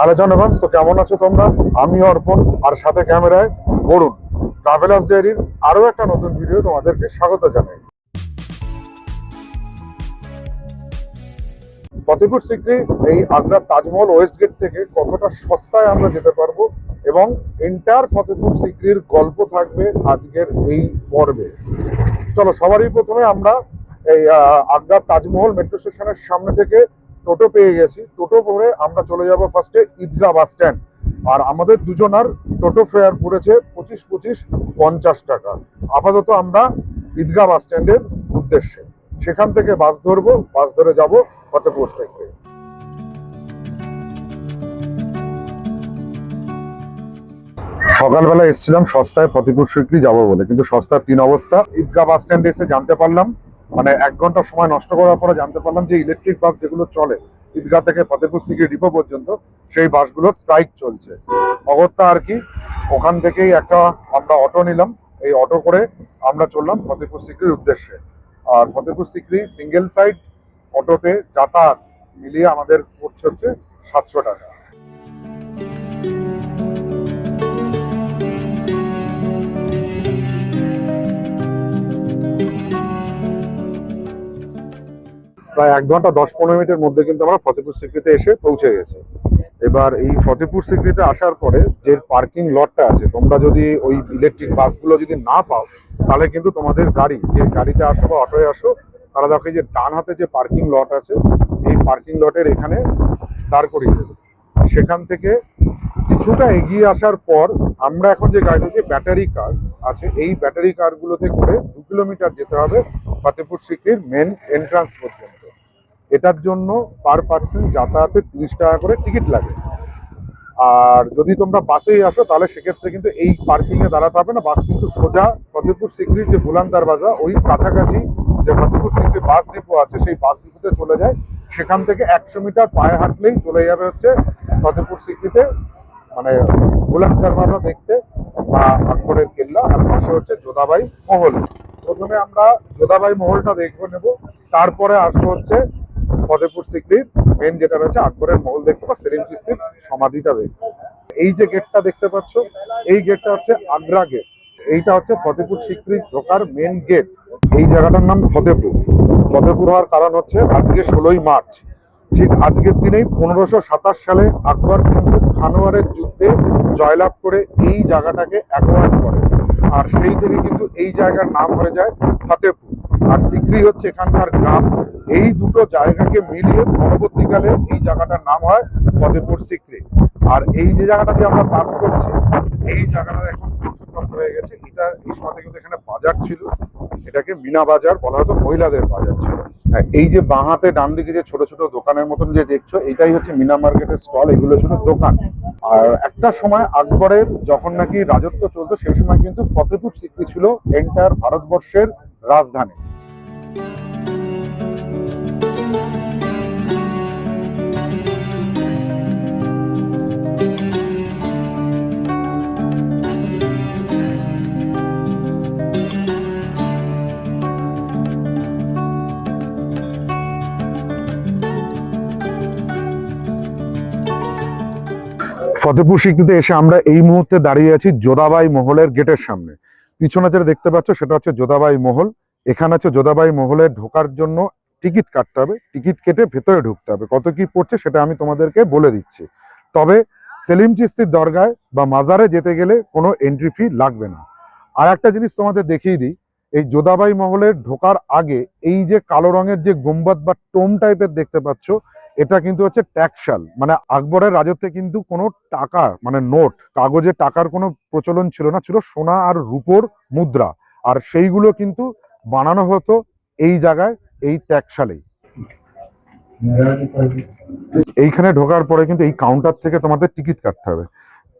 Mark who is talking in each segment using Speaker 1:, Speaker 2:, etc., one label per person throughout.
Speaker 1: Hello জনগণ, তো কেমন আছো তোমরা? আমি অর্পণ, আর সাথে ক্যামেরায় বরুণ। ট্রাভেলার্স ডায়েরির আরও একটা নতুন ভিডিও তোমাদেরকে স্বাগত জানাই। ফতেপুর সিক্রি, এই আগ্রার তাজমহল ওয়েস্ট গেট থেকে কতটা সস্তায় আমরা যেতে পারব এবং এন্টার ফতেপুর সিক্রির গল্প থাকবে আজকের এই পর্বে। চলো, সবারই প্রথমে আমরা এই আগ্রার তাজমহল মেট্রো স্টেশনের সামনে থেকে টোটো পেয়ে গেছি। টোটো করে আমরা চলে যাব ফার্স্টে ঈদগাহ বাস স্ট্যান্ড আর আমাদের দুজনার টোটো ফেয়ার পড়েছে পঁচিশ পঁচিশ পঞ্চাশ টাকা। আপাতত আমরা ঈদগাহ বাস স্ট্যান্ডের উদ্দেশ্যে। সেখান থেকে বাস ধরবো বাস ধরে যাব ফতেপুর থেকে। সকালবেলা এসেছিলাম সস্তায় ফতেপুর সিক্রি যাব বলে। কিন্তু সস্তার তিন অবস্থা। ঈদগাহ বাস স্ট্যান্ডে এসে জানতে পারলাম মানে এক ঘণ্টা সময় নষ্ট করার পরে জানতে পারলাম যে ইলেকট্রিক বাস যেগুলো চলে, ঈদগাহ থেকে ফতেপুর সিক্রি ডিপো পর্যন্ত, সেই বাসগুলোর স্ট্রাইক চলছে। অগত্যা আর কি, ওখান থেকেই একটা আমরা অটো নিলাম। এই অটো করে আমরা চললাম ফতেপুর সিক্রির উদ্দেশ্যে। আর ফতেপুর সিক্রি সিঙ্গেল সাইড অটোতে যাতায়াত মিলিয়ে আমাদের পড়ছে হচ্ছে সাতশো টাকা। প্রায় এক ঘণ্টা, দশ পনেরো মিনিটের মধ্যে কিন্তু আমরা ফতেপুর সিক্রিতে এসে পৌঁছে গেছি। এবার এই ফতেপুর সিক্রিতে আসার পরে যে পার্কিং লটটা আছে, তোমরা যদি ওই ইলেকট্রিক বাসগুলো যদি না পাও, তাহলে কিন্তু তোমাদের গাড়ি, যে গাড়িতে আসো বা অটোয় আসো, তারা দেখো যে ডান হাতে যে পার্কিং লট আছে, এই পার্কিং লটের এখানে দাঁড় করিয়ে দেবে। সেখান থেকে কিছুটা এগিয়ে আসার পর আমরা এখন যে গাড়িতে যে ব্যাটারি কার আছে, এই ব্যাটারি কারগুলোতে করে দু কিলোমিটার যেতে হবে ফতেপুর সিক্রির মেন এন্ট্রান্স পর্যন্ত। এটার জন্য পার পার্সন যাতায়াতে তিরিশ টাকা করে টিকিট লাগে। আর যদি তোমরা বাসেই আসো, তাহলে সেক্ষেত্রে কিন্তু এই পার্কিংয়ে দাঁড়াতে হবে না। বাস কিন্তু সোজা ফতেপুর সিক্রির যে বুলান্দার বাজার, ওই কাছাকাছি যে ফতেপুর সিক্রি বাস ডিপো আছে, সেই বাস ডিপোতে চলে যায়। সেখান থেকে একশো মিটার পায়ে হাঁটলেই চলে যাবে হচ্ছে ফতেপুর সিক্রিতে মানে বুলান্দার বাজার দেখতে বা আকবরের কেল্লা, আর পাশে হচ্ছে যোধাবাই মহল। প্রথমে আমরা যোধাবাই মহলটা দেখব নেব, তারপরে আসব হচ্ছে ফতেপুর সিক্রির মেন যেটা রয়েছে, আকবরের মহল দেখব বা সেলিম চিস্তির সমাধিটা দেখব এই যে গেটটা দেখতে পাচ্ছ, এই গেটটা হচ্ছে আগ্রা গেট এইটা হচ্ছে ফতেপুর সিক্রি ঢোকার মেন গেট এই জায়গাটার নাম ফতেপুর ফতেপুর হওয়ার কারণ হচ্ছে, আজকে ষোলোই মার্চ। ঠিক আজকের দিনেই পনেরোশো সাতাশ সালে আকবর কিন্তু খানোয়ারের যুদ্ধে জয়লাভ করে এই জায়গাটাকে অ্যাকোয়ার করে। আর সেই থেকে কিন্তু এই জায়গার নাম হয়ে যায় ফতেপুর আর সিক্রি হচ্ছে এখানকার গ্রাম। এই দুটো জায়গাকে মিলিয়ে পরবর্তীকালে এই জায়গাটার নাম হয় ফতেপুর সিক্রি। আর এই যে জায়গাটা যে আমরা পাস করছি, এই জায়গাটা এখন হয়ে গেছে। এটা এই সময় কিন্তু এখানে বাজার ছিল। এটাকে মিনা বাজার বলা হতো, মহিলাদের বাজার ছিল। এই যে বাঁহাতে ডান দিকে যে ছোট ছোট দোকানের মতন যে দেখছ এটাই হচ্ছে মিনা মার্কেটের স্টল, এগুলো ছিল দোকান। আর একটা সময় আকবরের যখন নাকি রাজত্ব চলতো, সেই সময় কিন্তু ফতেপুর সিক্রি ছিল এন্টার ভারতবর্ষের রাজধানী। ফতেপুর সিক্রিতে এসে আমরা এই মুহূর্তে দাঁড়িয়ে আছি যোধাবাই মহলের গেটের সামনে। পিছনে যেটা দেখতে পাচ্ছ সেটা হচ্ছে যোধাবাই মহল। এখানে হচ্ছে যোধাবাই মহলে ঢোকার জন্য টিকিট কাটতে হবে। টিকিট কেটে ভেতরে ঢুকতে হবে। কত কি পড়ছে সেটা আমি তোমাদেরকে বলে দিচ্ছি। তবে সেলিম চিস্তির দরগায় বা মাজারে যেতে গেলে কোনো এন্ট্রি ফি লাগবে না। আর একটা জিনিস তোমাদের দেখিয়ে দিই, এই যোধাবাই মহলের ঢোকার আগে এই যে কালো রঙের যে গুম্বাদ বা টোম টাইপের দেখতে পাচ্ছ এটা কিন্তু হচ্ছে ট্যাক্সাল মানে আকবরের রাজত্বে কিন্তু কোনো টাকা মানে নোট, কাগজে টাকার কোনো প্রচলন ছিল না, ছিল সোনা আর রূপোর মুদ্রা। আর সেইগুলো কিন্তু বানানো হতো এই জায়গায়, এই ট্যাক্সালেই এইখানে ঢোকার পরে কিন্তু এই কাউন্টার থেকে তোমাদের টিকিট কাটতে হবে।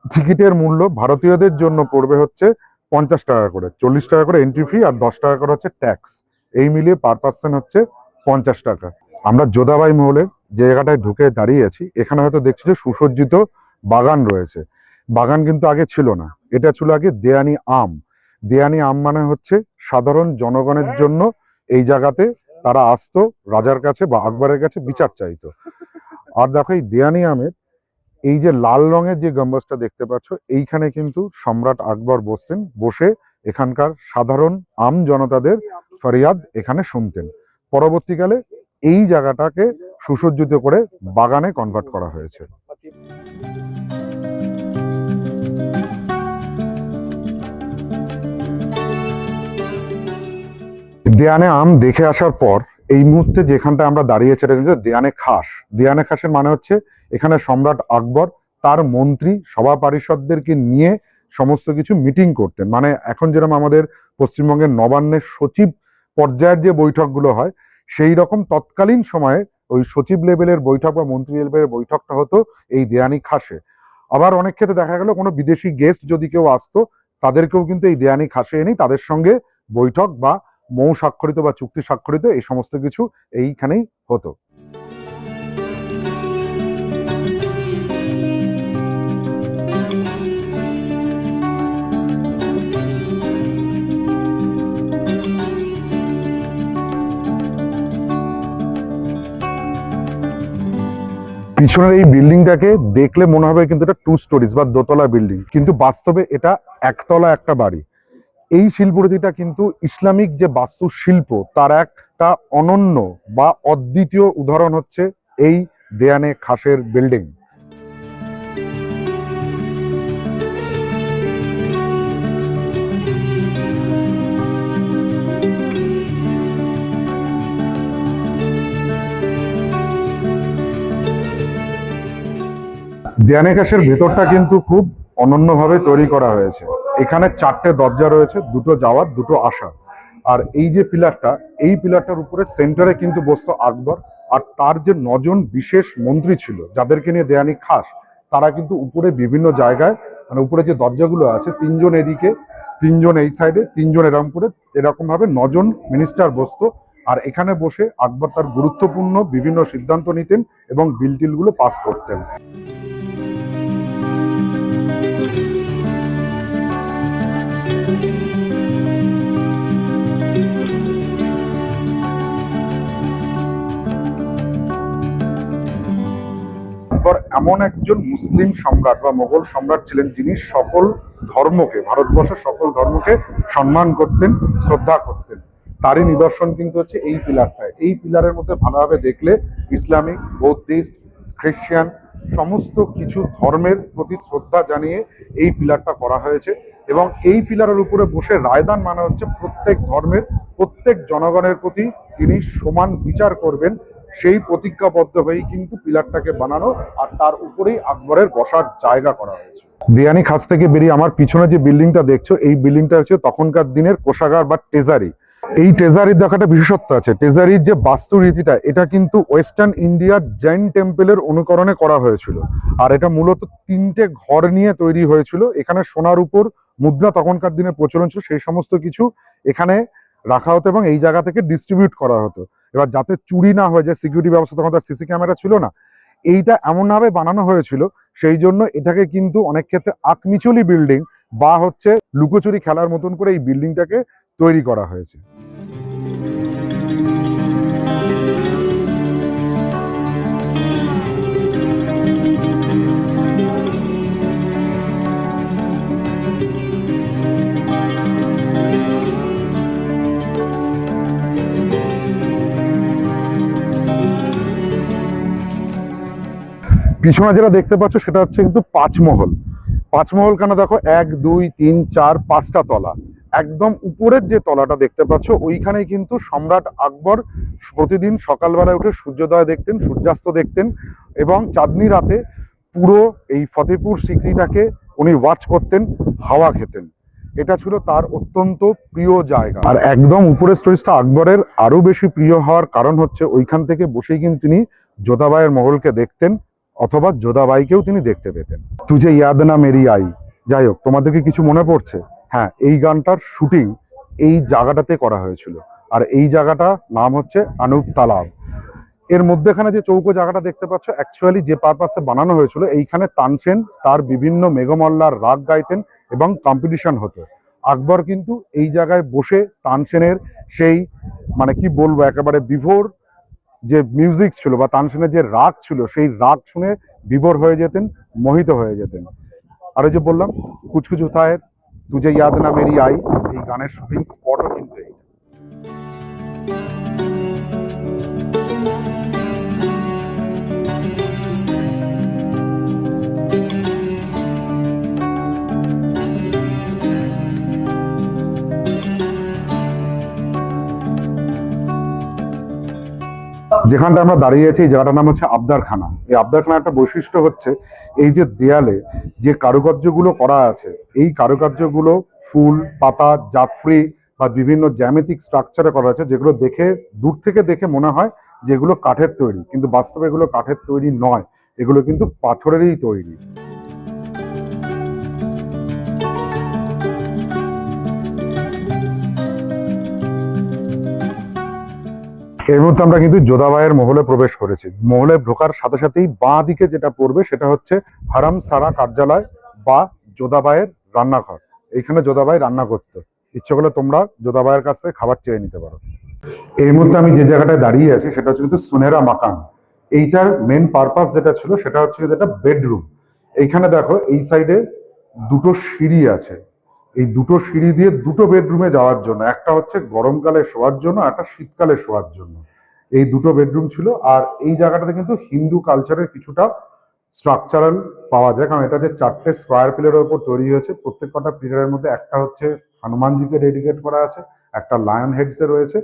Speaker 1: টিকিটের মূল্য ভারতীয়দের জন্য পড়বে হচ্ছে পঞ্চাশ টাকা করে, চল্লিশ টাকা করে এন্ট্রি ফি আর দশ টাকা করে হচ্ছে ট্যাক্স এই মিলিয়ে পার পার্সন হচ্ছে পঞ্চাশ টাকা। আমরা যোধাবাই মহলের যে জায়গাটায় ঢুকে দাঁড়িয়ে আছি, এখানে হয়তো দেখছি যে সুসজ্জিত বাগান রয়েছে। বাগান কিন্তু আগে ছিল না। এটা ছিল আগে দেয়ানি আম। দেয়ানি আম মানে হচ্ছে সাধারণ জনগণের জন্য এই জায়গাতে তারা আসতো, রাজার কাছে বা আকবরের কাছে বিচার চাইতো। আর দেখো এই দেয়ানি আমের এই যে লাল রঙের যে গম্বাসটা দেখতে পাচ্ছ, এইখানে কিন্তু সম্রাট আকবর বসতেন, বসে এখানকার সাধারণ আম জনতাদের ফরিয়াদ এখানে শুনতেন। পরবর্তীকালে এই জায়গাটাকে সুসজ্জিত করে বাগানে কনভার্ট করা হয়েছে। দেয়ানে আম দেখে আসার পর এই মুহূর্তে যেখানটা আমরা দাঁড়িয়ে কিন্তু দেয়ানে খাস। দেয়ানে খাসের মানে হচ্ছে এখানে সম্রাট আকবর তার মন্ত্রী, সভা পারিষদদেরকে নিয়ে সমস্ত কিছু মিটিং করতেন। মানে এখন যেরকম আমাদের পশ্চিমবঙ্গের নবান্নের সচিব পর্যায়ের যে বৈঠকগুলো হয় সেই রকম তৎকালীন সময়ে ওই সচিব লেভেলের বৈঠক বা মন্ত্রী লেভেলের বৈঠকটা হতো এই দেয়ানি খাসে। আবার অনেক ক্ষেত্রে দেখা গেল কোনো বিদেশি গেস্ট যদি কেউ আসতো, তাদেরকেও কিন্তু এই দেয়ানি খাসে এনেই তাদের সঙ্গে বৈঠক বা মৌ স্বাক্ষরিত বা চুক্তি স্বাক্ষরিত এই সমস্ত কিছু এইখানেই হতো। পিছনের এই বিল্ডিংটাকে দেখলে মনে হবে কিন্তু এটা টু স্টোরিজ বা দোতলা বিল্ডিং। কিন্তু বাস্তবে এটা একতলা একটা বাড়ি। এই শিল্পরীতিটা কিন্তু ইসলামিক যে বাস্তু শিল্প তার একটা অনন্য বা অদ্বিতীয় উদাহরণ হচ্ছে এই দেয়ানে খাসের বিল্ডিং। দেয়ানে খাসের ভেতরটা কিন্তু খুব অনন্যভাবে তৈরি করা হয়েছে। এখানে চারটে দরজা রয়েছে, দুটো যাওয়ার, দুটো আসার। আর এই যে পিলারটা, এই পিলারটার উপরে সেন্টারে কিন্তু বসতো আকবর। আর তার যে নজন বিশেষ মন্ত্রী ছিল, যাদেরকে নিয়ে দেয়ানি খাস, তারা কিন্তু উপরে বিভিন্ন জায়গায় মানে উপরে যে দরজাগুলো আছে, তিনজন এদিকে, তিনজন এই সাইডে, তিনজন এরকম করে এরকম ভাবে নজন মিনিস্টার বসতো। আর এখানে বসে আকবর তার গুরুত্বপূর্ণ বিভিন্ন সিদ্ধান্ত নিতেন এবং বিল টিলগুলো পাস করতেন। আকবর এমন একজন মুসলিম সম্রাট বা মোগল সম্রাট ছিলেন যিনি সকল ধর্মকে ভারতবর্ষের সকল ধর্মকে সম্মান করতেন, শ্রদ্ধা করতেন। তারই নিদর্শন কিন্তু হচ্ছে এই পিলারটা। এই পিলারের মধ্যে ভালোভাবে দেখলে ইসলামিক, বৌদ্ধিস্ট, খ্রিস্টান সমস্ত কিছু ধর্মের প্রতি শ্রদ্ধা জানিয়ে এই পিলারটা করা হয়েছে এবং এই পিলারের উপরে বসে রায়দান মানে হচ্ছে প্রত্যেক ধর্মের, প্রত্যেক জনগণের প্রতি তিনি সমান বিচার করবেন সেই প্রতিজ্ঞাবদ্ধ হয়েই কিন্তু পিলারটাকে বানানো আর তার উপরেই আকবরের বসার জায়গা করা হয়েছে। দিয়ানি খাস থেকে বেরিয়ে আমার পিছনে যে বিল্ডিংটা দেখছ, এই বিল্ডিংটা হচ্ছে তখনকার দিনের কোষাগার বা টেজারি এই টেজারির দেখাটা বিশেষত্ব আছে। টেজারির যে বাস্তু রীতিটা এটা কিন্তু ওয়েস্টার্ন ইন্ডিয়ার জৈন টেম্পলের অনুকরণে করা হয়েছিল। আর এটা মূলত তিনটে ঘর নিয়ে তৈরি হয়েছিল। এখানে সোনার উপর মুদ্রা তখনকার দিনে প্রচলন ছিল, সেই সমস্ত কিছু এখানে রাখা হতো এবং এই জায়গা থেকে ডিস্ট্রিবিউট করা হতো। এবার যাতে চুরি না হয়ে যায় সিকিউরিটি ব্যবস্থা, তখন তার সিসি ক্যামেরা ছিল না। এইটা এমনভাবে বানানো হয়েছিল, সেই জন্য এটাকে কিন্তু অনেক ক্ষেত্রে আকমিচুলি বিল্ডিং বা হচ্ছে লুকোচুরি খেলার মতন করে এই বিল্ডিংটাকে তৈরি করা হয়েছে। পিছনে যেটা দেখতে পাচ্ছ সেটা হচ্ছে কিন্তু পাঁচমহল। পাঁচমহল কেন দেখো, এক, দুই, তিন, চার, পাঁচটা তলা। একদম উপরের যে তলাটা দেখতে পাচ্ছ, ওইখানেই কিন্তু সম্রাট আকবর প্রতিদিন সকালবেলায় উঠে সূর্যোদয় দেখতেন, সূর্যাস্ত দেখতেন এবং চাঁদনি রাতে পুরো এই ফতেপুর সিকরিটাকে উনি ওয়াচ করতেন, হাওয়া খেতেন। এটা ছিল তার অত্যন্ত প্রিয় জায়গা। আর একদম উপরের স্টোরেজটা আকবরের আরও বেশি প্রিয় হওয়ার কারণ হচ্ছে, ওইখান থেকে বসেই কিন্তু তিনি যোধাবাইয়ের মহলকে দেখতেন। অথবা যোধাবাইকেও তিনি দেখতে পেতেন। তুঝে ইয়াদ না মেরি আই, যাই হোক তোমাদেরকে কিছু মনে পড়ছে? হ্যাঁ এই গানটার শুটিং এই জায়গাটাতে করা হয়েছিল। আর এই জায়গাটা নাম হচ্ছে আনুপ তালাব। এর মধ্যেখানে যে চৌকো জায়গাটা দেখতে পাচ্ছ অ্যাকচুয়ালি যে পারপাসে বানানো হয়েছিল, এইখানে তানসেন তার বিভিন্ন মেঘমল্লার রাগ গাইতেন এবং কম্পিটিশন হতো। আকবর কিন্তু এই জায়গায় বসে তানসেনের সেই মানে কি বলব, একেবারে বিভোর যে মিউজিক ছিল বা তানসেনের যে রাগ ছিল, সেই রাগ শুনে বিবর হয়ে যেতেন, মোহিত হয়ে যেতেন। আর ওই যে বললাম কুচকুচ থায়ের তুজে ইয়াদ না মেরি আই, এই গানের শুটিং স্পটও কিন্তু যেখানটা আমরা দাঁড়িয়ে আছি এই জায়গাটার নাম হচ্ছে আবদারখানা। এই আবদারখানার একটা বৈশিষ্ট্য হচ্ছে এই যে দেয়ালে যে কারুকার্যগুলো করা আছে, এই কারুকার্যগুলো ফুল, পাতা, জাফরি বা বিভিন্ন জ্যামিতিক স্ট্রাকচারে করা আছে, যেগুলো দেখে, দূর থেকে দেখে মনে হয় যেগুলো কাঠের তৈরি। কিন্তু বাস্তবে এগুলো কাঠের তৈরি নয়, এগুলো কিন্তু পাথরেরই তৈরি। এই মুহূর্তে আমরা কিন্তু যোধাবাইয়ের মহলে প্রবেশ করেছি। মহলে ঢোকার সাথে সাথেই বাঁ দিকে যেটা পড়বে সেটা হচ্ছে হারাম সারা কার্যালয় বা যোধাবাইয়ের রান্নাঘর। এইখানে যোধাবাই রান্না করতো। ইচ্ছে করলে তোমরা যোধাবাইয়ের কাছ থেকে খাবার চেয়ে নিতে পারো। এই মুহূর্তে আমি যে জায়গাটায় দাঁড়িয়ে আছি সেটা হচ্ছে কিন্তু সুনেরা মাকান। এইটার মেন পারপাস যেটা ছিল সেটা হচ্ছে কিন্তু একটা বেডরুম এইখানে দেখো এই সাইডে দুটো সিঁড়ি আছে। এই দুটো সিঁড়ি দিয়ে দুটো বেডরুমে যাওয়ার জন্য, একটা হচ্ছে গরমকালে শোয়ার জন্য একটা শীতকালে শোয়ার জন্য। এই দুটো বেডরুম ছিল আর এই জায়গাটাতে কিন্তু হিন্দু কালচারের কিছুটা স্ট্রাকচারাল পাওয়া যায়, কারণ এটা যে চারটে স্কোয়ার পিলারের উপর তৈরি হয়েছে। প্রত্যেক কটা পিলারের মধ্যে একটা হচ্ছে হনুমানজিকে ডেডিকেট করা আছে, একটা লায়ন হেডসে রয়েছে,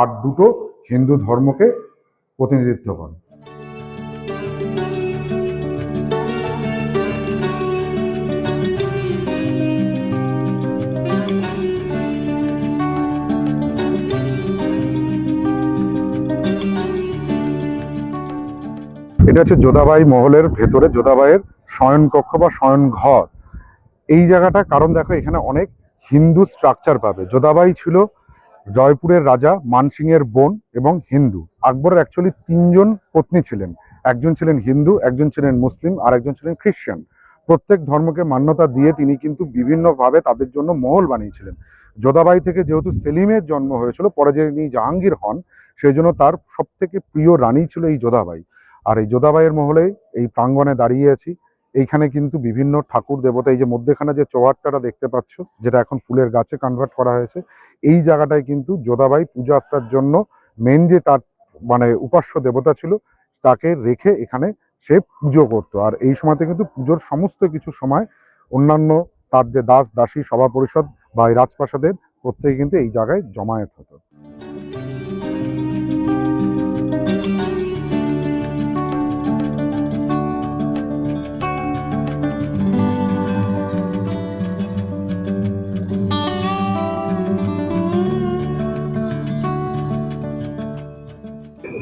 Speaker 1: আর দুটো হিন্দু ধর্মকে প্রতিনিধিত্ব করে। এটা হচ্ছে যোধাবাই মহলের ভেতরে যোধাবাইয়ের শয়নকক্ষ বা শয়ন ঘর এই জায়গাটা, কারণ দেখো, এখানে অনেক হিন্দু স্ট্রাকচার পাবে। যোধাবাই ছিল জয়পুরের রাজা মানসিং এর বোন এবং হিন্দু। আকবরের অ্যাকচুয়ালি তিনজন পত্নী ছিলেন। একজন ছিলেন হিন্দু, একজন ছিলেন মুসলিম, আর একজন ছিলেন খ্রিস্টান। প্রত্যেক ধর্মকে মান্যতা দিয়ে তিনি কিন্তু বিভিন্নভাবে তাদের জন্য মহল বানিয়েছিলেন। যোধাবাই থেকে যেহেতু সেলিমের জন্ম হয়েছিল, পরে যিনি জাহাঙ্গীর হন, সেই জন্য তার সব থেকে প্রিয় রানী ছিল এই যোধাবাই আর এই যোধাবাইয়ের মহলে এই প্রাঙ্গণে দাঁড়িয়ে আছি। এইখানে কিন্তু বিভিন্ন ঠাকুর দেবতা, এই যে মধ্যেখানে যে চৌহাট্টাটা দেখতে পাচ্ছ, যেটা এখন ফুলের গাছে কনভার্ট করা হয়েছে, এই জায়গাটায় কিন্তু যোধাবাই পূজা আশ্রার জন্য মেন যে তার মানে উপাস্য দেবতা ছিল, তাকে রেখে এখানে সে পুজো করতো। আর এই সময়তে কিন্তু পুজোর সমস্ত কিছু সময় অন্যান্য তার যে দাস, দাসী সভা পরিষদ বা এই রাজপ্রাসাদের প্রত্যেকে কিন্তু এই জায়গায় জমায়েত হতো।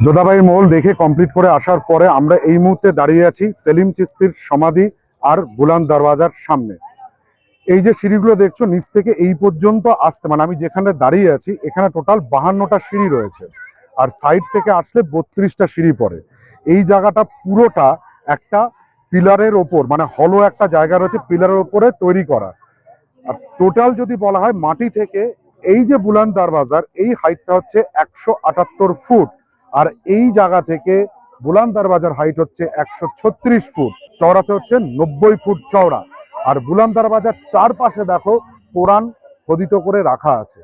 Speaker 1: যোধাবাই মহল দেখে কমপ্লিট করে আসার পরে আমরা এই মুহূর্তে দাঁড়িয়ে আছি সেলিম চিস্তির সমাধি আর বুলান দরওয়াজার সামনে। এই যে সিঁড়িগুলো দেখছ, নিচ থেকে এই পর্যন্ত আসতে মানে আমি যেখানে দাঁড়িয়ে আছি, এখানে টোটাল বাহান্নটা সিঁড়ি রয়েছে। আর সাইড থেকে আসলে বত্রিশটা সিঁড়ি পড়ে। এই জায়গাটা পুরোটা একটা পিলারের ওপর মানে হলো একটা জায়গা রয়েছে পিলারের ওপরে তৈরি করা। আর টোটাল যদি বলা হয়, মাটি থেকে এই যে বুলান দরওয়াজার, এই হাইটটা হচ্ছে একশো আটাত্তর ফুট। আর এই জায়গা থেকে বুলান দরওয়াজার হাইট হচ্ছে একশো ছত্রিশ ফুট, চওড়াতে হচ্ছে নব্বই ফুট চওড়া। আর বুলান দরওয়াজার চারপাশে দেখো কোরআন খোদিত করে রাখা আছে।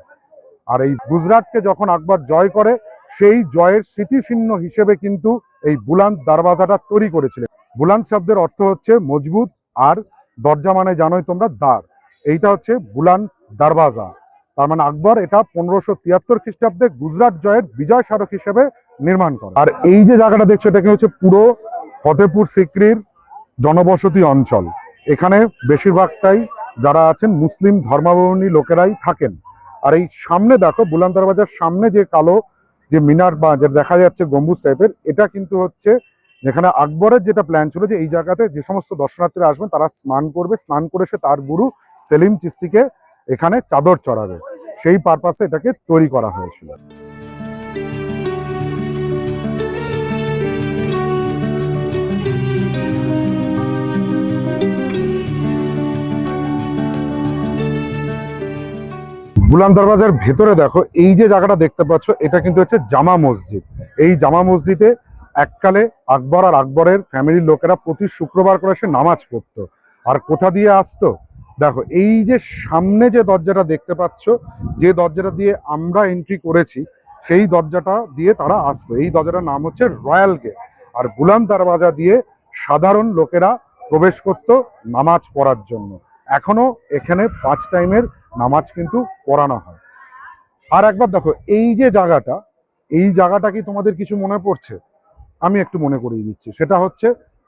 Speaker 1: আর এই গুজরাটকে যখন আকবর জয় করে, সেই জয়ের স্মৃতিচিহ্ন হিসেবে কিন্তু এই বুলান দরওয়াজাটা তৈরি করেছিলেন। বুলান শব্দের অর্থ হচ্ছে মজবুত আর দরজা মানে জানোই তোমরা দ্বার এইটা হচ্ছে বুলান দরওয়াজা তার মানে আকবর এটা পনেরোশো তিয়াত্তর খ্রিস্টাব্দে গুজরাট জয়ের বিজয় স্মারক হিসেবে নির্মাণ করে আর এই যে জায়গাটা দেখছ এটাকে হচ্ছে পুরো ফতেপুর সিক্রির জনবসতি অঞ্চল। এখানে বেশিরভাগটাই যারা আছেন মুসলিম ধর্মাবলম্বী লোকেরাই থাকেন। আর এই সামনে দেখো বুলান দরওয়াজার সামনে যে কালো যে মিনার বা যে দেখা যাচ্ছে গম্বুজ টাইপের, এটা কিন্তু হচ্ছে যেখানে আকবরের যেটা প্ল্যান ছিল যে এই জায়গাতে যে সমস্ত দর্শনার্থীরা আসবেন, তারা স্নান করবে। স্নান করে সে তার গুরু সেলিম চিস্তিকে এখানে চাদর চড়াবে। সেই পারপাসে এটাকে তৈরি করা হয়েছিল। বুলান দরবাজার ভেতরে দেখো, এই যে জায়গাটা দেখতে পাচ্ছ, এটা কিন্তু হচ্ছে জামা মসজিদ। এই জামা মসজিদে এককালে আকবর আর আকবরের ফ্যামিলির লোকেরা প্রতি শুক্রবার করে সে নামাজ পড়তো। আর কোথা দিয়ে আসতো? দেখো, এই যে সামনে যে দরজাটা দেখতে পাচ্ছ, যে দরজাটা দিয়ে আমরা এন্ট্রি করেছি, সেই দরজাটা দিয়ে তারা আসতো এই দরজাটার নাম হচ্ছে রয়্যাল গেট আর বুলান দরওয়াজা দিয়ে সাধারণ লোকেরা প্রবেশ করত নামাজ পড়ার জন্য। এখনও এখানে পাঁচ টাইমের নামাজ কিন্তু পড়ানো হয়। আর একবার দেখো, এই যে জায়গাটা, এই জায়গাটা কি তোমাদের কিছু মনে পড়ছে? আমি একটু মনে করিয়ে দিচ্ছি। সেটা হচ্ছে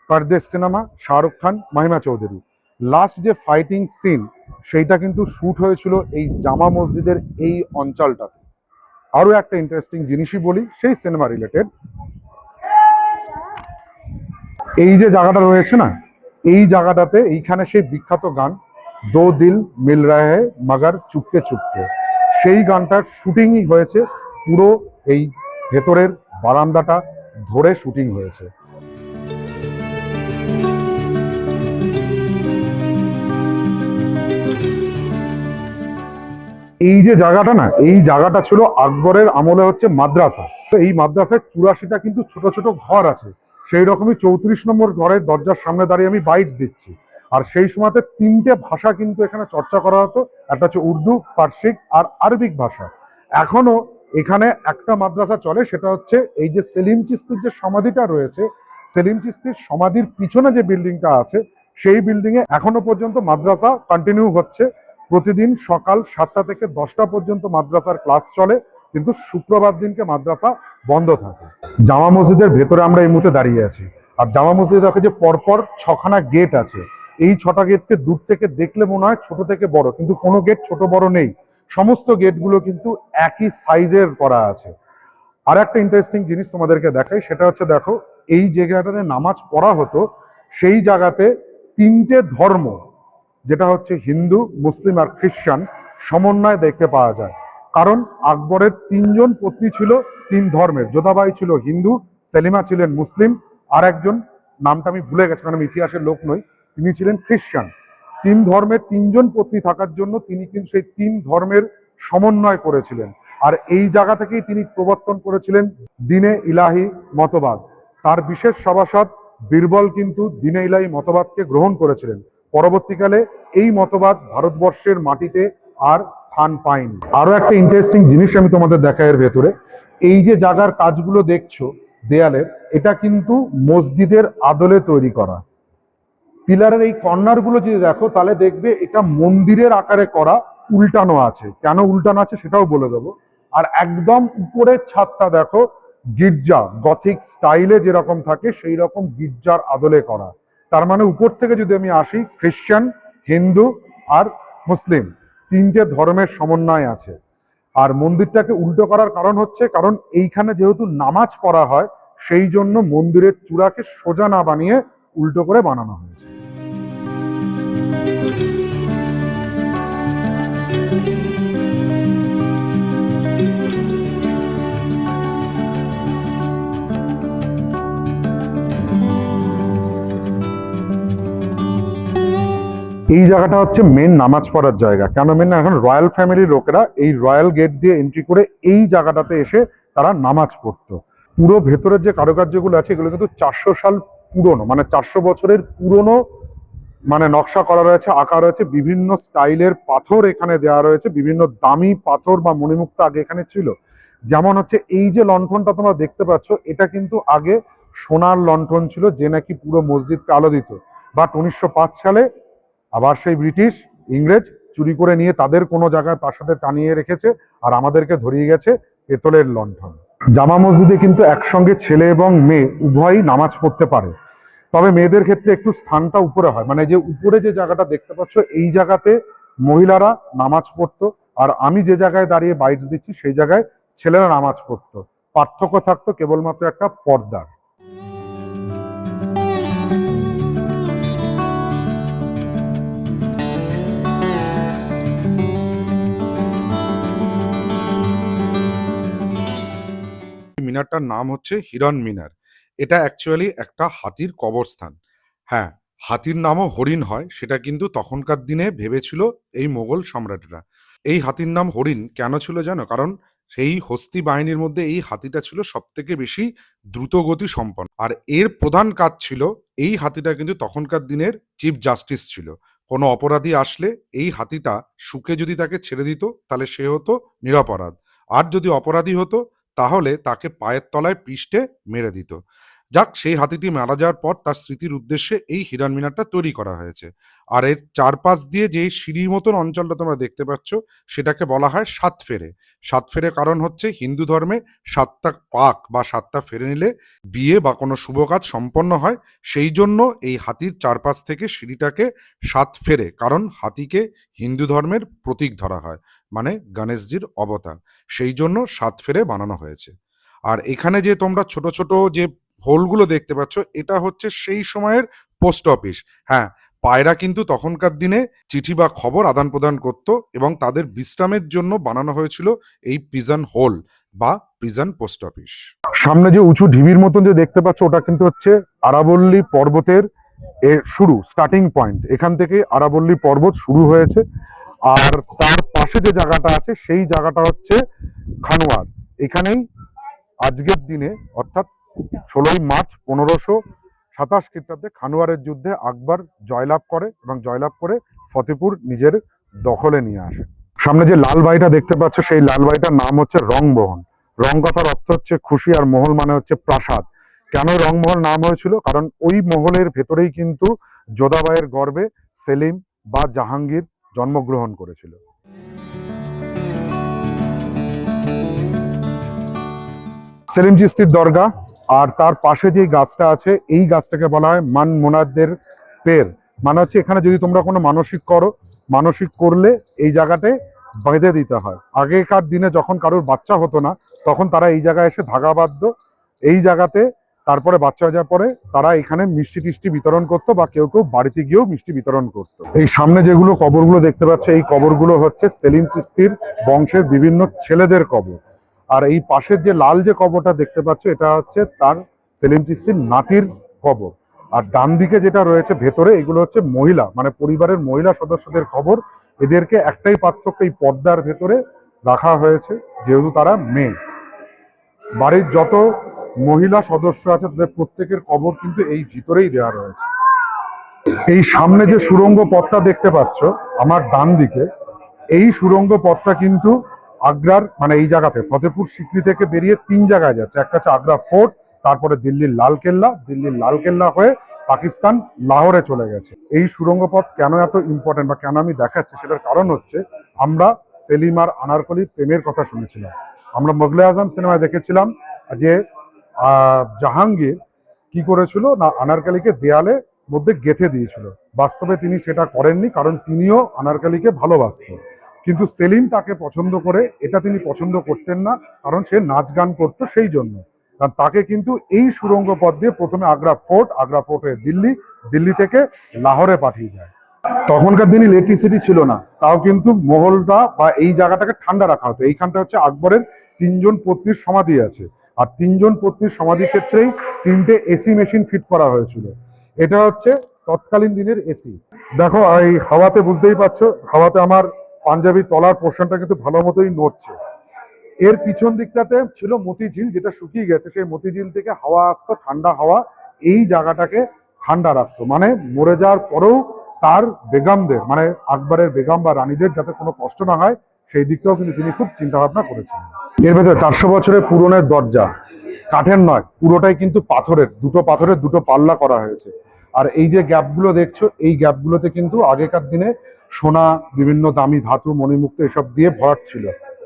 Speaker 1: পারদেশ সিনেমা, শাহরুখ খান, মাহিমা চৌধুরী। লাস্ট যে ফাইটিং সিন সেইটা কিন্তু শ্যুট হয়েছিল এই জামা মসজিদের এই অঞ্চলটাতে। আরও একটা ইন্টারেস্টিং জিনিসই বলি, সেই সিনেমা রিলেটেড এই যে জায়গাটা রয়েছে না, এই জায়গাটাতে এইখানে সেই বিখ্যাত গান, দো দিল মিল রাহে মাগার চুপকে চুপকে। সেই গানটার শুটিংই হয়েছে, পুরো এই ভেতরের বারান্দাটা ধরে শুটিং হয়েছে। এই যে জায়গাটা না, এই জায়গাটা ছিল আকবরের আমলে হচ্ছে মাদ্রাসা। তো এই মাদ্রাসায় চুরাশিটা কিন্তু ছোট ছোট ঘর আছে। সেই রকমই চৌত্রিশ নম্বর ঘরের দরজার সামনে দাঁড়িয়ে আমি বাইটস দিচ্ছি। আর সেই সময়তে তিনটে ভাষা কিন্তু এখানে চর্চা করা হতো। একটা হচ্ছে উর্দু ফার্সিক আর আরবিক ভাষা। এখনও এখানে একটা মাদ্রাসা চলে, সেটা হচ্ছে এই যে সেলিম চিস্তির যে সমাধিটা রয়েছে, সেলিম চিস্তির সমাধির পিছনে যে বিল্ডিংটা আছে, সেই বিল্ডিং এ এখনও পর্যন্ত মাদ্রাসা কন্টিনিউ হচ্ছে। প্রতিদিন সকাল সাতটা থেকে দশটা পর্যন্ত মাদ্রাসার ক্লাস চলে, কিন্তু শুক্রবার দিনকে মাদ্রাসা বন্ধ থাকে। জামা মসজিদের ভেতরে আমরা এই মুহূর্তে দাঁড়িয়ে আছি। আর জামা মসজিদে দেখে যে পরপর ছখানা গেট আছে। এই ছটা গেটকে দূর থেকে দেখলে মনে হয় ছোট থেকে বড়, কিন্তু কোনো গেট ছোট বড় নেই। সমস্ত গেটগুলো কিন্তু একই সাইজের করা আছে। আর একটা ইন্টারেস্টিং জিনিস তোমাদেরকে দেখাই, সেটা হচ্ছে দেখো, এই জায়গাটাতে নামাজ পড়া হতো, সেই জায়গাতে তিনটে ধর্ম যেটা হচ্ছে হিন্দু, মুসলিম আর খ্রিস্টান সমন্বয় দেখতে পাওয়া যায়। কারণ আকবরের তিনজন পত্নী ছিল তিন ধর্মের। যোধাবাই ছিল হিন্দু, সেলিমা ছিলেন মুসলিম, আর একজন, নামটা আমি ভুলে গেছি কারণ আমি ইতিহাসের লোক নই, তিনি ছিলেন খ্রিস্টান। তিন ধর্মের তিনজন পত্নী থাকার জন্য তিনি কিন্তু সেই তিন ধর্মের সমন্বয় করেছিলেন। আর এই জায়গা থেকেই তিনি প্রবর্তন করেছিলেন দিনে ইলাহি মতবাদ। তার বিশেষ সভাসদ বীরবল কিন্তু দিনে ইলাহি মতবাদকে গ্রহণ করেছিলেন। পরবর্তীকালে এই মতবাদ ভারতবর্ষের মাটিতে আর স্থান পায়নি। আরও একটা ইন্টারেস্টিং জিনিস আমি তোমাদের দেখাই এর ভেতরে। এই যে জায়গার কাজগুলো দেখছ দেয়ালের এটা কিন্তু মসজিদের আদলে তৈরি করা। পিলারের এই কর্নারগুলো যদি দেখো, তাহলে দেখবে এটা মন্দিরের আকারে করা উল্টানো আছে। কেন উল্টানো আছে সেটাও বলে দেবো। আর একদম উপরের ছাদটা দেখো, গির্জা, গথিক স্টাইলে যেরকম থাকে সেই রকম গির্জার আদলে করা। তার মানে উপর থেকে যদি আমি আসি খ্রিস্টান হিন্দু আর মুসলিম, তিনটে ধর্মের সমন্বয় আছে। আর মন্দিরটাকে উল্টো করার কারণ হচ্ছে, কারণ এইখানে যেহেতু নামাজ পড়া হয়, সেই জন্য মন্দিরের চূড়াকে সোজা না বানিয়ে উল্টো করে বানানো হয়েছে। এই জায়গাটা হচ্ছে মেন নামাজ পড়ার জায়গা। কেন মেন এখন রয়্যাল ফ্যামিলির লোকেরা এই রয়্যাল গেট দিয়ে এন্ট্রি করে এই জায়গাটাতে এসে তারা নামাজ পড়তো। পুরো ভেতরের যে কারুকার্যগুলো আছে, এগুলো কিন্তু চারশো সাল পুরনো মানে চারশো বছরের পুরনো মানে নকশা করা রয়েছে, আঁকা রয়েছে, বিভিন্ন স্টাইলের পাথর এখানে দেওয়া রয়েছে, বিভিন্ন দামি পাথর বা মণিমুক্ত আগে এখানে ছিল। যেমন হচ্ছে এই যে লণ্ঠনটা তোমরা দেখতে পাচ্ছ, এটা কিন্তু আগে সোনার লণ্ঠন ছিল, যে নাকি পুরো মসজিদকে আলো দিত বাট উনিশশো পাঁচ সালে আবার সেই ব্রিটিশ, ইংরেজ চুরি করে নিয়ে তাদের কোনো জায়গায় প্রাসাদে টানিয়ে রেখেছে আর আমাদেরকে ধরিয়ে গেছে পেতলের লণ্ঠন। জামা মসজিদে কিন্তু একসঙ্গে ছেলে এবং মেয়ে উভয়ই নামাজ পড়তে পারে। তবে মেয়েদের ক্ষেত্রে একটু স্থানটা উপরে হয়। মানে যে উপরে যে জায়গাটা দেখতে পাচ্ছ, এই জায়গাতে মহিলারা নামাজ পড়তো আর আমি যে জায়গায় দাঁড়িয়ে বাইটস দিচ্ছি, সেই জায়গায় ছেলেরা নামাজ পড়তো। পার্থক্য থাকতো কেবলমাত্র একটা পর্দার। মিনারটার নাম হচ্ছে হিরণ মিনার। এটা অ্যাকচুয়ালি একটা হাতির কবরস্থান। হ্যাঁ হাতির নামও হরিণ হয়, সেটা কিন্তু তখনকার দিনে ভেবেছিল এই মোগল সম্রাটরা। এই হাতির নাম হরিণ কেন ছিল জানো? কারণ
Speaker 2: সেই হস্তি বাহিনীর মধ্যে এই হাতিটা ছিল সব থেকে বেশি দ্রুতগতি সম্পন্ন। আর এর প্রধান কাজ ছিল, এই হাতিটা কিন্তু তখনকার দিনের চিফ জাস্টিস ছিল। কোনো অপরাধী আসলে এই হাতিটা সুখে যদি তাকে ছেড়ে দিত, তাহলে সে হতো নিরপরাধ। আর যদি অপরাধী হতো তাহলে তাকে পায়ের তলায় পৃষ্ঠে মেরে দিত। যাক, সেই হাতিটি মারা যাওয়ার পর তার স্মৃতির উদ্দেশ্যে এই হিরান মিনারটা তৈরি করা হয়েছে। আর এর চারপাশ দিয়ে যে সিঁড়ির মতন অঞ্চলটা তোমরা দেখতে পাচ্ছ, সেটাকে বলা হয় সাত ফেরে সাত ফেরে কারণ হচ্ছে হিন্দু ধর্মে সাতটা পাক বা সাতটা ফেরে নিলে বিয়ে বা কোনো শুভ কাজ সম্পন্ন হয়। সেই জন্য এই হাতির চারপাশ থেকে সিঁড়িটাকে সাত ফেরে কারণ হাতিকে হিন্দু ধর্মের প্রতীক ধরা হয় মানে গণেশজির অবতার। সেই জন্য সাত ফেরে বানানো হয়েছে। আর এখানে যে তোমরা ছোট ছোট যে হোলগুলো দেখতে পাচ্ছ, এটা হচ্ছে সেই সময়ের পোস্ট অফিস হ্যাঁ পায়রা কিন্তু তখনকার দিনে চিঠি বা খবর আদান প্রদান করত এবং তাদের বিশ্রামের জন্য বানানো হয়েছিল এই প্রিজন হোল বা প্রিজন পোস্ট অফিস
Speaker 1: সামনে যে উঁচু ঢিবির মতন যে দেখতে পাচ্ছ, ওটা কিন্তু হচ্ছে আরাবল্লী পর্বতের এর শুরু স্টার্টিং পয়েন্ট এখান থেকে আরাবল্লী পর্বত শুরু হয়েছে। আর তার পাশে যে জায়গাটা আছে, সেই জায়গাটা হচ্ছে খানোয়ার। এখানেই আজকের দিনে, অর্থাৎ ষোলোই মার্চ পনেরোশো সাতাশ খ্রিস্টাব্দে খানোয়ারের যুদ্ধে আকবর জয়লাভ করে এবং জয়লাভ করে ফতেপুর নিজের দখলে নিয়ে আসে। সামনে যে লাল বাড়িটা দেখতে পাচ্ছ, সেই লাল বাড়িটার নাম হচ্ছে রংবহন। রং কথার অর্থ হচ্ছে খুশি আর মহল মানে হচ্ছে প্রাসাদ। কেন রংমহল নাম হয়েছিল? কারণ ওই মহলের ভেতরেই কিন্তু যোধাবাইয়ের গর্বে সেলিম বা জাহাঙ্গীর জন্মগ্রহণ করেছিল। সেলিম চিস্তির দরগা আর তার পাশে যে গাছটা আছে, এই গাছটাকে বলা হয় মান মোনাদের পের। মানে হচ্ছে এখানে যদি তোমরা কোনো মানসিক করো, মানসিক করলে এই জায়গাতে বেঁধে দিতে হয়। আগেকার দিনে যখন কারোর বাচ্চা হতো না, তখন তারা এই জায়গায় এসে ধাগা বাঁধত। এই জায়গাতে তারপরে বাচ্চা হয়ে যাওয়ার পরে তারা এখানে মিষ্টি টিষ্টি বিতরণ করতো বা কেউ কেউ বাড়িতে গিয়েও মিষ্টি বিতরণ করতো। এই সামনে যেগুলো কবরগুলো দেখতে পাচ্ছ, এই কবরগুলো হচ্ছে সেলিম চিস্তির বংশের বিভিন্ন ছেলেদের কবর। আর এই পাশের যে লাল যে কবরটা দেখতে পাচ্ছ, এটা হচ্ছে তার সেলিম চিস্তির নাতির কবর। আর ডান দিকে যেটা রয়েছে ভেতরে, এগুলো হচ্ছে মহিলা মানে পরিবারের মহিলা সদস্যদের খবর এদেরকে একটাই পার্থক্য, এই পর্দার ভেতরে রাখা হয়েছে, যেহেতু তারা মেয়ে। বাড়ির যত মহিলা সদস্য আছে, তাদের প্রত্যেকের কবর কিন্তু এই ভিতরেই দেওয়া রয়েছে। এই সামনে যে সুড়ঙ্গ পথটা দেখতে পাচ্ছ, আমার ডান দিকে, এই সুড়ঙ্গ পথটা কিন্তু আগ্রার মানে এই জায়গাতে ফতেপুর সিকরি থেকে বেরিয়ে তিন জায়গায় যাচ্ছে। একটা হচ্ছে আগ্রা ফোর্ট, তারপরে দিল্লির লাল কেল্লা দিল্লির লাল কেল্লা হয়ে পাকিস্তান লাহোরে চলে গেছে। এই সুড়ঙ্গ পথ কেন এত ইম্পর্টেন্ট বা কেন আমি দেখাচ্ছি সেটার কারণ হচ্ছে, আমরা সেলিম আর আনারকলির প্রেমের কথা শুনেছিলাম। আমরা মোগলে আজম সিনেমায় দেখেছিলাম যে জাহাঙ্গীর কি করেছিল না আনারকালিকে দেয়ালে মধ্যে গেঁথে দিয়েছিল। বাস্তবে তিনি সেটা করেননি, কারণ তিনিও আনারকালিকে ভালোবাসতেন। কিন্তু সেলিম তাকে পছন্দ করে, এটা তিনি পছন্দ করতেন না, কারণ সে নাচ গান করতো সেই জন্য। কারণ তাকে কিন্তু এই সুড়ঙ্গ পথ দিয়ে প্রথমে আগ্রা ফোর্ট আগ্রা ফোর্ট হয়ে দিল্লি দিল্লি থেকে লাহোরে পাঠিয়ে দেয়। তখনকার দিনে ইলেকট্রিসিটি ছিল না, তাও কিন্তু মহলটা বা এই জায়গাটাকে ঠান্ডা রাখা হতো। এইখানটা হচ্ছে আকবরের তিনজন পত্নীর সমাধি আছে। আর তিনজন পত্নীর সমাধি ক্ষেত্রেই তিনটে এসি মেশিন ফিট করা হয়েছিল। এটা হচ্ছে তৎকালীন দিনের এসি। দেখো, এই হাওয়াতে বুঝতেই পারছ, হাওয়াতে আমার পাঞ্জাবি তলার পোর্শনটা কিন্তু ভালো মতোই নড়ছে। এর পিছন দিকটাতে ছিল মতিঝিল, যেটা শুকিয়ে গেছে। সেই মতিঝিল থেকে হাওয়া আসতো, ঠান্ডা হাওয়া। এই জায়গাটাকে ঠান্ডা রাখতো। মানে মরে যাওয়ার পরেও তার বেগমদের মানে আকবরের বেগম বা রানীদের যাতে কোনো কষ্ট না হয়, সেই দিকটাও কিন্তু তিনি খুব চিন্তা ভাবনা করেছিলেন এর ভেতরে চারশো বছরের পুরনের দরজা। কাঠের নয়, পুরোটাই কিন্তু পাথরের, দুটো পাথরের দুটো পাল্লা করা হয়েছে। আর এই যে গ্যাপগুলো দেখছ, এই গ্যাপগুলোতে কিন্তু আগেকার দিনে সোনা, বিভিন্ন দামি ধাতু, মণিমুক্ত এসব দিয়ে ভরাট ছিল।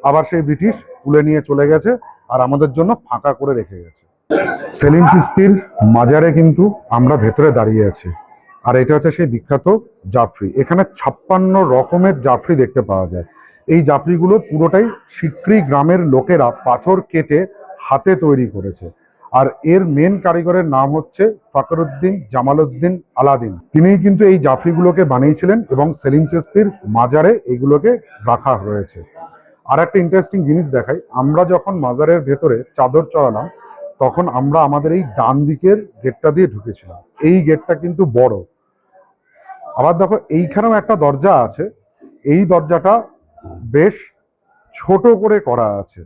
Speaker 1: আবার সেই ব্রিটিশ তুলে নিয়ে চলে গেছে আর আমাদের জন্য ফাঁকা করে রেখে গেছে। সেলিম চিস্তির মাজারে কিন্তু আমরা ভেতরে দাঁড়িয়ে আছি। আর এটা হচ্ছে সেই বিখ্যাত জাফরি। এখানে ছাপ্পান্ন রকমের জাফরি দেখতে পাওয়া যায়। এই জাফরিগুলো পুরোটাই সিক্রি গ্রামের লোকেরা পাথর কেটে হাতে তৈরি করেছে। আর এর মেন কারিগরের নাম হচ্ছে ফকরুদ্দিন জামালউদ্দিন আলাদিন। তিনিই কিন্তু এই জাফরিগুলোকে বানিয়েছিলেন এবং সেলিম চেস্তির মাজারে এগুলোকে রাখা হয়েছে। আর একটা ইন্টারেস্টিং জিনিস দেখাই, আমরা যখন মাজারের ভেতরে চাদর চড়ালাম, তখন আমরা আমাদের এই ডান দিকের গেটটা দিয়ে ঢুকেছিলাম। এই গেটটা কিন্তু বড়। আবার দেখো, এইখানেও একটা দরজা আছে। এই দরজাটা বেশ ছোট করে করা আছে।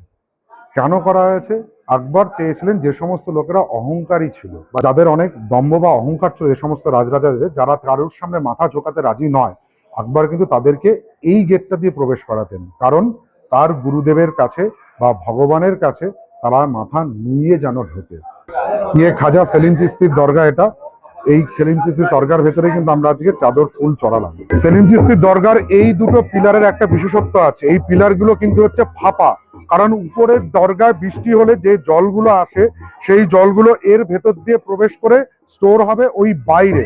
Speaker 1: কেন করা হয়েছে? আকবর চেয়েছিলেন যে সমস্ত লোকেরা অহংকারী ছিল বা যাদের অনেক দম্ভ বা অহংকার ছিল, যে সমস্ত রাজরাজাদের, যারা কারোর সামনে মাথা ঝোকাতে রাজি নয়, আকবর কিন্তু তাদেরকে এই গেটটা দিয়ে প্রবেশ করাতেন। কারণ তার গুরুদেবের কাছে বা ভগবানের কাছে তারা মাথা নুয়ে যেন ঢোকে। ইয়ে খাজা সেলিম চিস্তির দরগা এটা। এই সেলিম চিস্তির দরগার ভেতরে কিন্তু আমরা আজকে চাদর ফুল চড়ালাম। সেলিম চিস্তির দরগার এই দুটো পিলারের একটা বিশেষত্ব আছে। এই পিলারগুলো কিন্তু হচ্ছে ফাঁপা। কারণ উপরের দরগায় বৃষ্টি হলে যে জলগুলো আসে, সেই জলগুলো এর ভেতর দিয়ে প্রবেশ করে স্টোর হবে ওই বাইরে।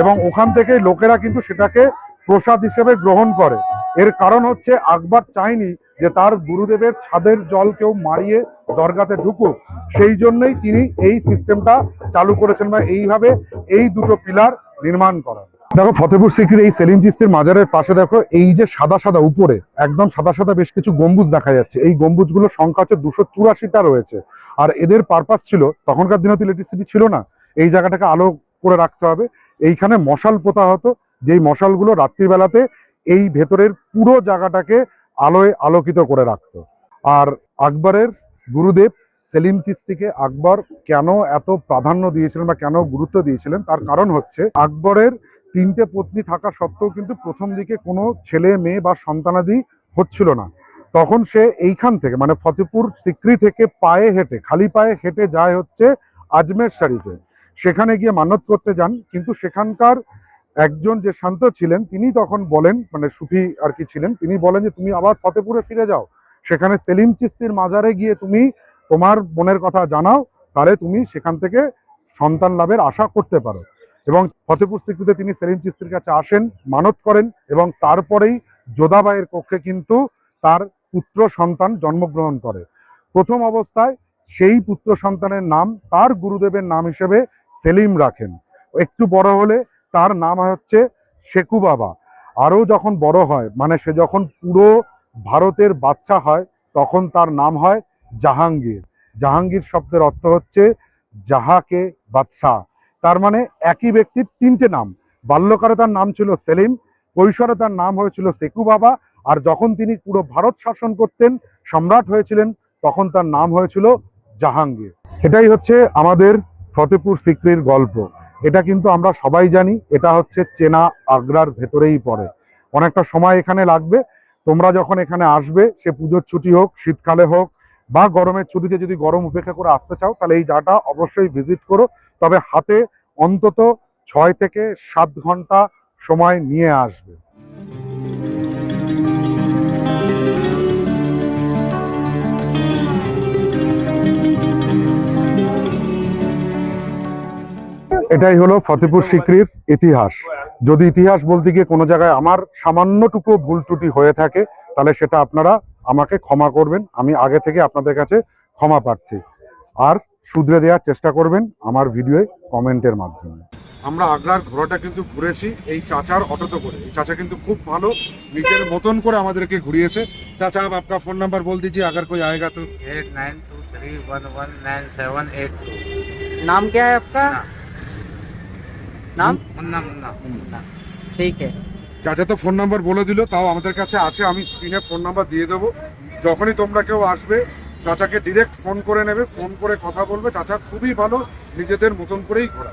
Speaker 1: এবং ওখান থেকে লোকেরা কিন্তু সেটাকে প্রসাদ হিসেবে গ্রহণ করে। এর কারণ হচ্ছে আকবর চায়নি যে তার গুরুদেবের ছাদের জল কেউ মারিয়ে দরগাতে ঢুকুক, সেই জন্যই তিনি এই সিস্টেমটা চালু করেছেন বা এইভাবে এই দুটো পিলার নির্মাণ করা। দেখো ফতেপুর সিক্রির এই সেলিম চিস্তির মাজারের পাশে দেখো, এই যে সাদা সাদা উপরে, একদম সাদা সাদা বেশ কিছু গম্বুজ দেখা যাচ্ছে। এই গম্বুজগুলোর সংখ্যা হচ্ছে দুশো চুরাশিটা রয়েছে। আর এদের পারপাস ছিল, তখনকার দিনে তো ইলেকট্রিসিটি ছিল না, এই জায়গাটাকে আলো করে রাখতে হবে। এইখানে মশাল পোতা হতো, যেই মশালগুলো রাত্রিবেলাতে এই ভেতরের পুরো জায়গাটাকে আলোয় আলোকিত করে রাখতো। আর আকবরের গুরুদেব সেলিম চিস্তিকে আকবর কেন এত প্রাধান্য দিয়েছিলেন বা কেন গুরুত্ব দিয়েছিলেন? তার কারণ হচ্ছে, আকবরের তিনটে পত্নী থাকা সত্ত্বেও কিন্তু প্রথম দিকে কোনো ছেলে, মেয়ে বা সন্তানাদি হচ্ছিল না। তখন সে এইখান থেকে মানে ফতেপুর সিক্রি থেকে পায়ে হেঁটে, খালি পায়ে হেঁটে যায় হচ্ছে আজমের শরীফে। সেখানে গিয়ে মানত করতে যান, কিন্তু সেখানকার একজন যে শান্ত ছিলেন, তিনি তখন বলেন মানে সুফি আর কি ছিলেন, তিনি বলেন যে, তুমি আবার ফতেপুরে ফিরে যাও। সেখানে সেলিম চিস্তির মাজারে গিয়ে তুমি তোমার বোনের কথা জানাও, তাহলে তুমি সেখান থেকে সন্তান লাভের আশা করতে পারো। এবং ফতেপুর সিক্রিতে তিনি সেলিম চিস্তির কাছে আসেন, মানত করেন এবং তারপরেই যোধাবাইয়ের কক্ষে কিন্তু তার পুত্র সন্তান জন্মগ্রহণ করে। প্রথম অবস্থায় সেই পুত্র সন্তানের নাম তার গুরুদেবের নাম হিসেবে সেলিম রাখেন। একটু বড় হলে তার নাম হচ্ছে শেকু বাবা। আরও যখন বড় হয় মানে সে যখন পুরো ভারতের বাদশাহ হয়, তখন তার নাম হয় জাহাঙ্গীর। জাহাঙ্গীর শব্দের অর্থ হচ্ছে জাহাকে বাদশাহ। তার মানে একই ব্যক্তির তিনটে নাম। বাল্যকালে তার নাম ছিল সেলিম, কৈশোরে তার নাম হয়েছিল সেকু বাবা, আর যখন তিনি পুরো ভারত শাসন করতেন, সম্রাট হয়েছিলেন, তখন তার নাম হয়েছিল জাহাঙ্গীর। এটাই হচ্ছে আমাদের ফতেপুর সিক্রির গল্প। এটা কিন্তু আমরা সবাই জানি, এটা হচ্ছে চেনা, আগ্রার ভেতরেই পড়ে। অনেকটা সময় এখানে লাগবে। তোমরা যখন এখানে আসবে, সে পুজোর ছুটি হোক, শীতকালে হোক, বা গরমের ছুটিতে যদি গরম উপেক্ষা করে আসতে চাও, তাহলে এই জায়গাটা অবশ্যই ভিজিট করো। তবে হাতে অন্তত ছয় থেকে সাত ঘণ্টা সময় নিয়ে আসবে। এটাই হলো ফতেপুর সিক্রির ইতিহাস। যদি ইতিহাস বলতে গিয়ে কোনো জায়গায় আমার সামান্যটুকু ভুল ত্রুটি হয়ে থাকে তাহলে সেটা আপনারা আমাকে ক্ষমা করবেন। আমি আগে থেকে আপনাদের কাছে ক্ষমা প্রার্থী। আর শুধরে দেওয়ার চেষ্টা করবেন আমার ভিডিওয়ে কমেন্টের মাধ্যমে। আমরা আগ্রার ঘোরাটা কিন্তু ঘুরেছি এই চাচার অটোতে করে। এই চাচা কিন্তু খুব ভালো নিজের মতন করে আমাদেরকে ঘুরিয়েছে। চাচা আপনার ফোন নাম্বার বল
Speaker 3: দিচ্ছি আগার কোই আয়েগা তো? Eight nine two three
Speaker 4: one one nine seven eight
Speaker 3: নাম কে আপনার?
Speaker 4: নাম? ঠিক
Speaker 1: চাচা তো ফোন নাম্বার বলে দিল তাও আমাদের কাছে আছে আমি স্ক্রিনে ফোন নাম্বার দিয়ে দেবো। যখনই তোমরা কেউ আসবে চাচাকে ডিরেক্ট ফোন করে নেবে ফোন করে কথা বলবে। চাচা খুবই ভালো নিজেদের মতন করেই ঘোরা